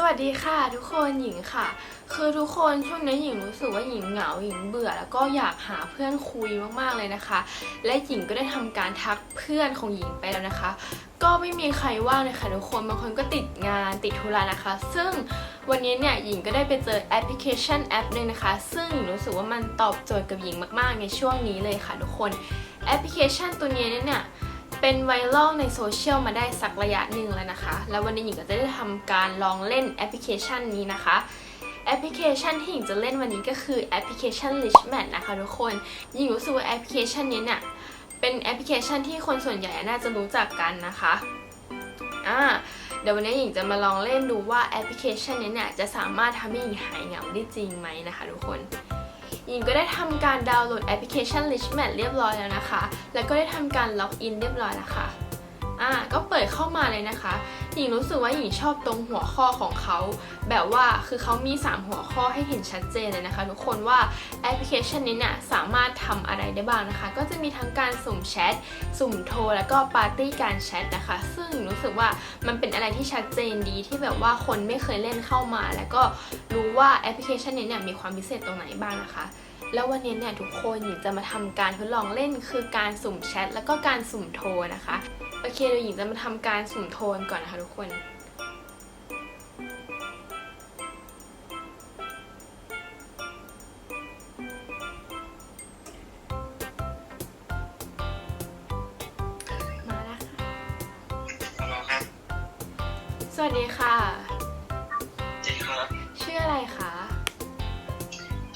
สวัสดีค่ะทุกคนหญิงค่ะ คือทุกคนช่วงนี้หญิงรู้สึกว่าหญิงเหงาหญิงเบื่อ แล้วก็อยากหาเพื่อนคุยมากๆเลยนะคะ และหญิงก็ได้ทำการทักเพื่อนของหญิงไปแล้วนะคะ ก็ไม่มีใครว่างเลยค่ะทุกคนบางคนก็ติดงานติดธุระนะคะ ซึ่งวันนี้เนี่ยหญิงก็ได้ไปเจอแอปพลิเคชันแอปหนึ่งนะคะ ซึ่งหญิงรู้สึกว่ามันตอบโจทย์กับหญิงมากๆในช่วงนี้เลยค่ะทุกคนแอปพลิเคชันตัวนี้เนี่ย เป็นไวรัลในโซเชียลมาได้สักระยะหนึ่งแล้วนะคะ แล้ววันนี้หญิงก็จะได้ทำการลองเล่นแอปพลิเคชันนี้นะคะแอปพลิเคชันที่หญิงจะเล่นวันนี้ก็คือแอปพลิเคชัน Richmond นะคะทุกคนหญิงรู้สึกว่าแอปพลิเคชันนี้เนี่ยเป็นแอปพลิเคชันที่คนส่วนใหญ่น่าจะรู้จักกันนะคะอ่าเดี๋ยววันนี้หญิงจะมาลองเล่นดูว่าแอปพลิเคชันนี้เนี่ยจะสามารถทำให้หญิงหายเหงาได้จริงไหมนะคะทุกคน ยิงก็ได้ทำการดาวน์โหลดแอปพลิเคชัน Richmond เรียบร้อยแล้วนะคะ แล้วก็ได้ทำการล็อกอินเรียบร้อยแล้วค่ะ อ่าก็เปิดเข้ามาเลยนะคะ หญิงรู้สึกว่าหญิงชอบตรงหัวข้อของเขา แบบว่าคือเขามี 3 หัวข้อให้เห็นชัดเจนเลยนะคะ ทุกคนว่าแอปพลิเคชันนี้เนี่ยสามารถทำอะไรได้บ้างนะคะ ก็จะมีทั้งการสุ่มแชท สุ่มโทร แล้วก็ปาร์ตี้การแชทนะคะ ซึ่งหญิงรู้สึกว่ามันเป็นอะไรที่ชัดเจนดีที่แบบว่าคนไม่เคยเล่นเข้ามา แล้วก็รู้ว่าแอปพลิเคชันนี้เนี่ยมีความพิเศษตรงไหนบ้างนะคะแล้ววันนี้เนี่ยทุกคนหญิงจะมาทำการทดลองเล่นคือการสุ่มแชทแล้วก็การสุ่มโทรนะคะ โอเคเดี๋ยวหญิงจะมาทำการสุ่มโทรกันก่อนนะคะทุกคนมาแล้วค่ะฮัลโหลครับสวัสดีค่ะจริงครับ ชื่ออะไรคะ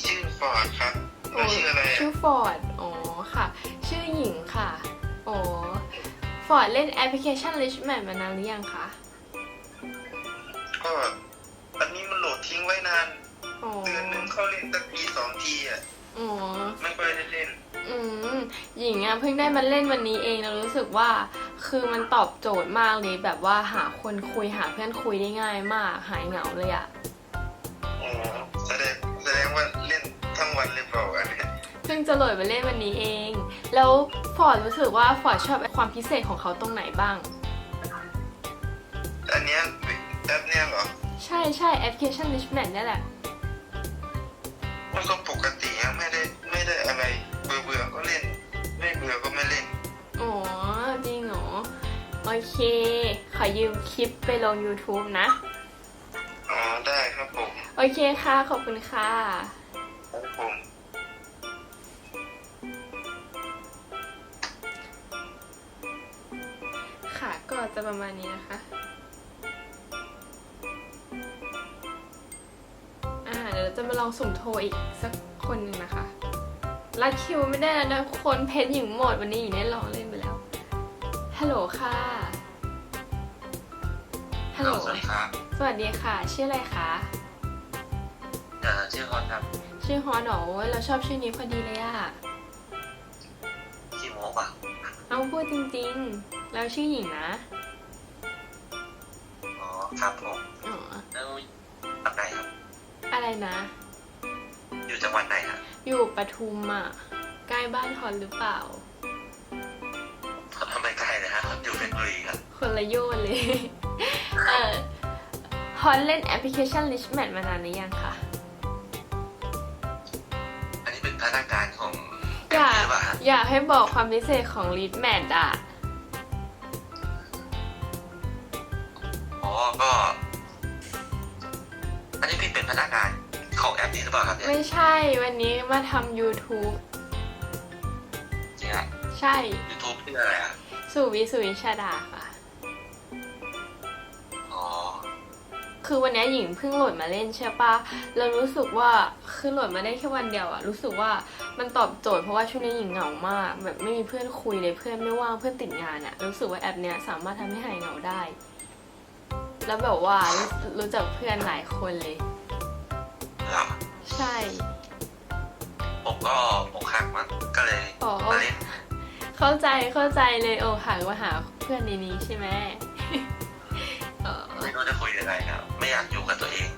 ชื่อฟอร์ดครับแล้วชื่ออะไรชื่อฟอร์ดอ๋อค่ะ ชื่อหญิงค่ะอ๋อฟ อร์ดเล่นแอปพลิเคชัน Richmond มานานหรือยังคะ ก็อันนี้มันโหลดทิ้งไว้นาน อ๋อเดือนหนึงเข้าเล่นสักทีสองทีอะ อ๋อ ไม่ค่อยได้เล่น อืมหญิงอะเพิ่งได้มาเล่นวันนี้เองแล้วรู้สึกว่า คือมันตอบโจทย์มากเลยแบบว่าหาคนคุยหาเพื่อนคุยได้ง่ายมาก หายเหงาเลยอะอ๋อ แสดงแสดงว่าเล่นทั้งวันเลยเปล่าอันเนี้ยเพิ่งจะโหลดมาเล่นวันนี้เอง แล้วฟ อร์ดรู้สึกว่าฟอร์ดชอบความพิเศษของเขาตรงไหนบ้าง อันเนี้ยแอปเนี้ยเหรอ ใช่ใช่แอปพลิเคชัน Richmond นี่แหละ มันก็ปกติอะไม่ได้ไม่ได้อะไรเบื่อเบื่อก็เล่น ไม่เบื่อก็ไม่เล่น อ๋อ จริงเหรอ โอเค ขอยืมคลิปไปลง YouTube นะ อ๋อ ได้ครับผม โอเคค่ะ ขอบคุณค่ะ จะประมาณนี้นะคะอ่าเดี๋ยวเราจะมาลองสุ่มโทรอีกสักคนหนึ่งนะคะรัดคิวไม่ได้แล้วนะคนเพชรหญิงหมดวันนี้หญิงได้ลองเล่นไปแล้วฮัลโหลค่ะฮัลโหลสวัสดีครับสวัสดีค่ะ ชื่ออะไรคะเอ่อชื่อฮอนครับ ชื่อฮอนเหรอโอ้ยเราชอบชื่อนี้พอดีเลยอะชื่อโมกอะเอาพูดจริงๆ แล้วชื่อหญิงนะ อ๋อครับผมอ๋อ แล้วจังไหนครับ อะไรนะ อยู่จังหวัดไหนครับอยู่ปทุมอะ ใกล้บ้านฮอนหรือเปล่า ทำไมใกล้นะฮะอยู่เพชรบุรีครับ คนละโยนเลย เออฮอนเล่นแอปพลิเคชัน Richmond มานานหรือยังคะอันนี้เป็นพนักงานของอยากหรือเปล่าฮะอยากให้บอกความพิเศษของ Richmond อะอ๋อ ก็ อันนี้พี่เป็นพนักงานของแอปนี้หรือเปล่าครับเนี่ยไม่ใช่วันนี้มาทำ YouTube จริงอะใช่ ยูทูบชื่ออะไรอะสุวิสุวิชาดาค่ะ อ๋อคือวันนี้หญิงเพิ่งโหลดมาเล่นใช่ปะเรารู้สึกว่าคือโหลดมาได้แค่วันเดียวอะรู้สึกว่ามันตอบโจทย์เพราะว่าช่วงนี้หญิงเหงามาก แบบไม่มีเพื่อนคุยเลยเพื่อนไม่ว่างเพื่อนติดงานอะรู้สึกว่าแอปเนี้ยสามารถทำให้หายเหงาได้ แล้วแบบว่ารู้รู้จักเพื่อนหลายคนเลยเหรอใช่ ผมก็อกหักมันก็เลยอ๋อ มาเล่นเข้าใจเข้าใจเลยโอ้หามาหาเพื่อนในนี้ใช่ไหม เออไม่รู้จะคุยยังไงครับไม่อยากอยู่กับตัวเอง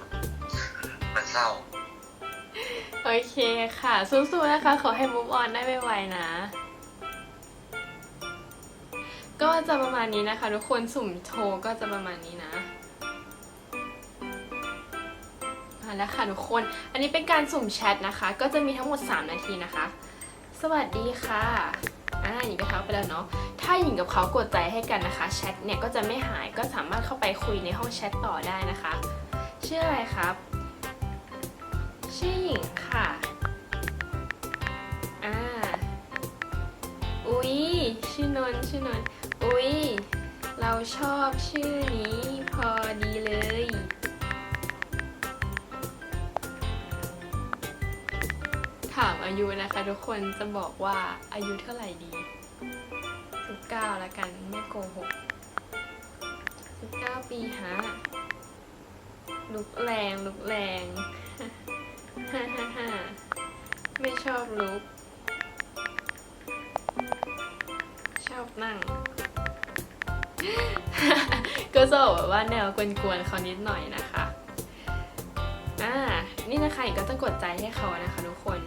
มันเศร้าโอเคค่ะ สู้ๆนะคะ ขอให้ move on ได้ไวๆนะ ก็จะประมาณนี้นะคะ ทุกคนสุ่มโชว์ก็จะประมาณนี้นะมาแล้วค่ะทุกคน อันนี้เป็นการสุ่มแชทนะคะ ก็จะมีทั้งหมด 3 นาทีนะคะ สวัสดีค่ะอ่าหญิงก็ทักไปแล้วเนาะ ถ้าหญิงกับเขากดใจให้กันนะคะแชทเนี่ยก็จะไม่หาย ก็สามารถเข้าไปคุยในห้องแชทต่อได้นะคะ ชื่ออะไรครับ ชื่อหญิงค่ะอ่าอุ๊ย ชื่อนนท์ชื่อนนท์ อุ๊ย เราชอบชื่อนี้พอดีเลย ถามอายุนะคะทุกคนจะบอกว่าอายุเท่าไหร่ดี 19แล้วกันไม่โกหก19 ปีฮะลุกแรงลุกแรงฮ่าฮ่าฮ่าไม่ชอบลุก ชอบนั่ง ก็จะบอกแบบว่าแนวกวนๆเขานิดหน่อยนะคะอ่านี่นะคะหญิงก็จะกดใจให้เขานะคะทุกคน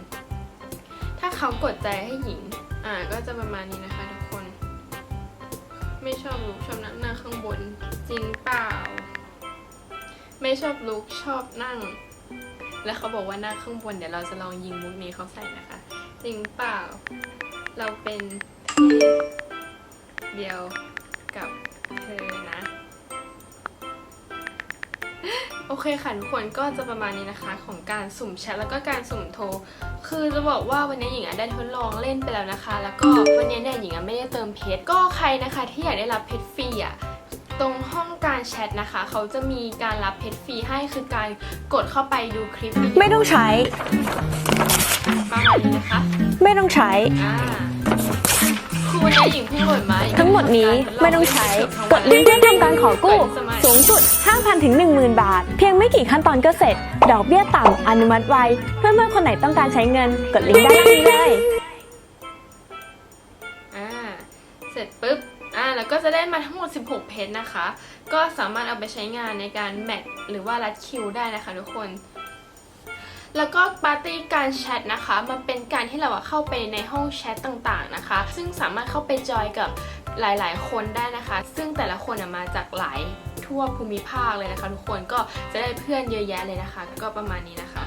ถ้าเขากดใจให้หญิง อ่าก็จะประมาณนี้นะคะทุกคน ไม่ชอบลุกชอบนั่งนั่งข้างบน จริงเปล่า ไม่ชอบลุกชอบนั่ง แล้วเขาบอกว่านั่งข้างบนเดี๋ยวเราจะลองยิงมุกนี้เขาใส่นะคะ จริงเปล่า เราเป็นเดียวกับ ธอนะ โอเคค่ะทุกคนก็จะประมาณนี้นะคะ ของการสุ่มแชทแล้วก็การสุ่มโทร คือจะบอกว่าวันนี้หญิงอะได้ทดลองเล่นไปแล้วนะคะ แล้วก็วันนี้เนี่ยหญิงอะไม่ได้เติมเพชรก็ใครนะคะที่อยากได้รับเพชรฟรีอะตรงห้องการแชทนะคะ เขาจะมีการรับเพชรฟรีให้คือการกดเข้าไปดูคลิปวิดีโอไม่ต้องใช้ ประมาณนี้นะคะ ไม่ต้องใช้ อ่า คือวันนี้หญิงเพิ่งโหลดมาญิทั้งหมดนี้ไม่ต้องใช้กดลิงก์เพื่อทำการขอกู้ สูงสุด 5,000ถึง10,000 บาท เพียงไม่กี่ขั้นตอนก็เสร็จ ดอกเบี้ยต่ำอนุมัติไวเพื่อนๆคนไหนต้องการใช้เงิน กดลิงก์ด้านล่างนี้เลยอ่าเสร็จปุ๊บอ่าแล้วก็จะได้มาทั้งหมด 16 เพจนะคะ ก็สามารถเอาไปใช้งานในการแมทหรือว่ารัดคิวได้นะคะทุกคน แล้วก็ปาร์ตี้การแชทนะคะ มันเป็นการที่เราเข้าไปในห้องแชทต่างๆนะคะ ซึ่งสามารถเข้าไปจอยกับหลายๆ คนได้นะคะ ซึ่งแต่ละคนมาจากหลายทั่วภูมิภาคเลยนะคะ ทุกคนก็จะได้เพื่อนเยอะแยะเลยนะคะ ก็ประมาณนี้นะคะ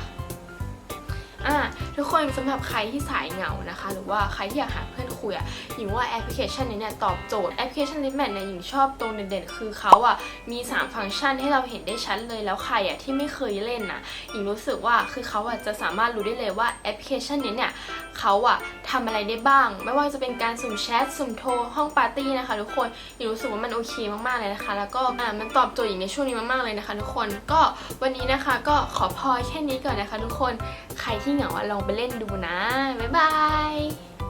อ่าทุกคนสำหรับใครที่สายเหงานะคะ หรือว่าใครที่อยากหาเพื่อนคุยอะหญิงว่าแอปพลิเคชันนี้เนี่ยตอบโจทย์แอปพลิเคชันลิ t แมทเนี่ยหญิงชอบตรงเด่นๆ คือเขาอะมี 3 ฟังก์ชันให้เราเห็นได้ชัดเลยแล้วใครอะที่ไม่เคยเล่นน่ะหญิงรู้สึกว่าคือเขาอะจะสามารถรู้ได้เลยว่าแอปพลิเคชันนี้เนี่ยเขาอะทำอะไรได้บ้าง ไม่ว่าจะเป็นการสุ่มแชทสุ่มโทรห้องปาร์ตี้นะคะทุกคนหญิงรู้สึกว่ามันโอเคมากๆเลยนะคะ แล้วก็อ่ามันตอบโจทย์หญิงในช่วงนี้มากๆเลยนะคะ ทุกคนก็วันนี้นะคะก็ขอพอแค่นี้ก่อนนะคะ ทุกคนใครที่นี่เหงาอะลองไปเล่นดูนะ บ๊ายบาย